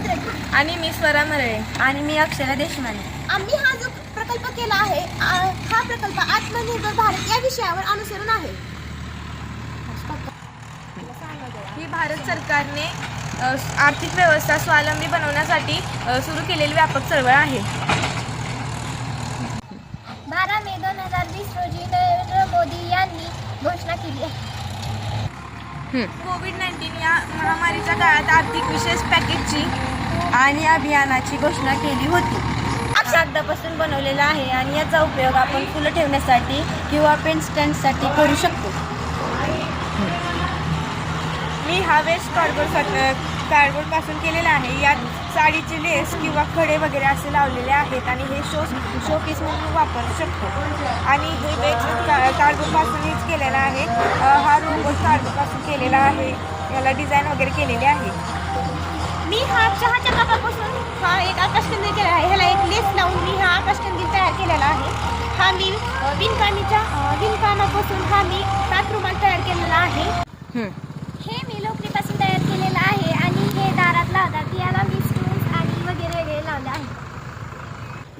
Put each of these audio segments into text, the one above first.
आणि मी स्वरा मरळे आणि मी अक्षरा देशमाने. आम्ही हा जो प्रकल्प केला आहे आ- हा प्रकल्प आत्मनिर्भर भारत या विषयावर अनुसरून आहे. ही भारत सरकारने अ, आर्थिक व्यवस्था स्वावलंबी बनवण्यासाठी सुरू केलेली व्यापक चळवळ आहे. बारा मे दोन हजार वीस रोजी नरेंद्र मोदी यांनी घोषणा केली आहे कोविड नाईन्टीन या महामारीच्या काळात आर्थिक विशेष पॅकेजची आणि अभियानाची घोषणा केली होती. कागदापासून बनवलेला आहे आणि याचा उपयोग आपण फुलं ठेवण्यासाठी किंवा पेन स्टँडसाठी करू शकतो. मी हा वेस्ट कार्डबोर्ड कार्डबोर्डपासून केलेला आहे. यात साडीचे लेस किंवा खडे वगैरे असे लावलेले आहेत आणि हे शो शो पीस म्हणून वापरू शकतो. आणि हे वेस्ट कार्डबोर्डपासूनच केलेला आहे. हा रोबोट कार्डबोर्डपासून केलेला आहे. याला डिझाईन वगैरे केलेली आहे. मी हा चहाच्या कपापासून हा एक आकाशकंदील केला आहे. ह्याला एक लेस लावून मी हा आकाशकंदील तयार केलेला आहे. हा मी विणकामीच्या विणकामापासून हा मी सात रुमाल तयार केलेला आहे. हे मी लोकरीपासून तयार केलेलं आहे आणि हे दारात लावतात याला मी स्टोन्स आणि वगैरे वगैरे लावले आहे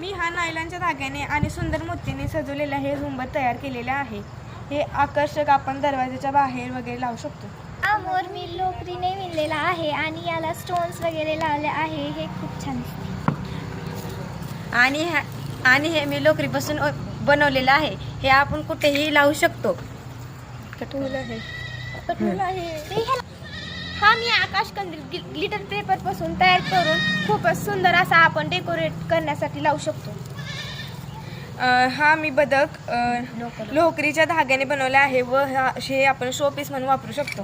मी हा नायलॉनच्या धाग्याने आणि सुंदर मोतीने सजवलेला हे झुंबर तयार केलेले आहे. हे आकर्षक आपण दरवाजाच्या बाहेर वगैरे लावू शकतो. हा मोर मी लोकरीने विणलेला आहे आणि याला स्टोन्स वगैरे लावले आहे. हे खूप छान दिसते. आणि ह्या आणि हे मी लोकरीपासून बनवलेलं आहे. हे आपण कुठेही लावू शकतो. आहे. हा. मी आकाश कंदील ग्लिटर पेपरपासून तयार करून खूपच सुंदर असा आपण डेकोरेट करण्यासाठी लावू शकतो. हा मी बदक लोकरीच्या धाग्याने बनवला आहे व हा हे आपण शो पीस म्हणून वापरू शकतो.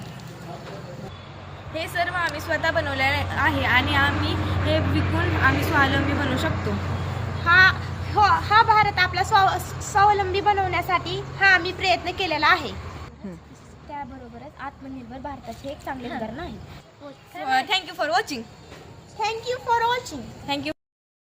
हे सर्व आम्ही स्वतः बनवले आहे आणि आम्ही हे विकून आम्ही स्वावलंबी बनवू शकतो. हा हो हा भारत आपला स्वाव स्वावलंबी बनवण्यासाठी हा आम्ही प्रयत्न केलेला आहे. त्याबरोबरच आत्मनिर्भर भारताचे एक चांगले उदाहरण आहे. Thank you for watching. Thank you for watching thank you.